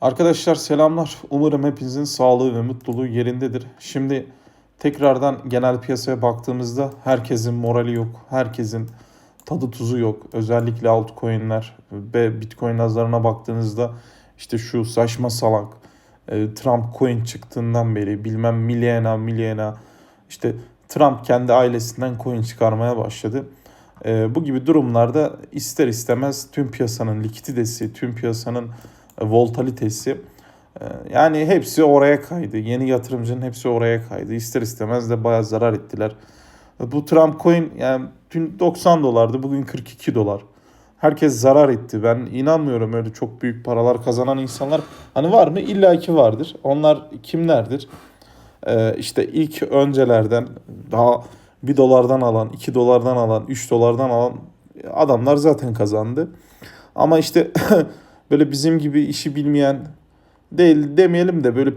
Arkadaşlar selamlar. Umarım hepinizin sağlığı ve mutluluğu yerindedir. Şimdi tekrardan genel piyasaya baktığımızda herkesin morali yok. Herkesin tadı tuzu yok. Özellikle altcoin'ler ve bitcoin nazarına baktığınızda işte şu saçma salak e, Trump coin çıktığından beri bilmem milyena milyena işte Trump kendi ailesinden coin çıkarmaya başladı. E, bu gibi durumlarda ister istemez tüm piyasanın likiditesi, tüm piyasanın voltalitesi e, yani hepsi oraya kaydı. Yeni yatırımcının hepsi oraya kaydı. İster istemez de bayağı zarar ettiler. Bu Trump coin yani dün 90 dolardı bugün 42 dolar. Herkes zarar etti. Ben inanmıyorum öyle çok büyük paralar kazanan insanlar. Hani var mı? İlla ki vardır. Onlar kimlerdir? Ee, işte ilk öncelerden daha 1 dolardan alan, 2 dolardan alan, 3 dolardan alan adamlar zaten kazandı. Ama işte böyle bizim gibi işi bilmeyen değil demeyelim de böyle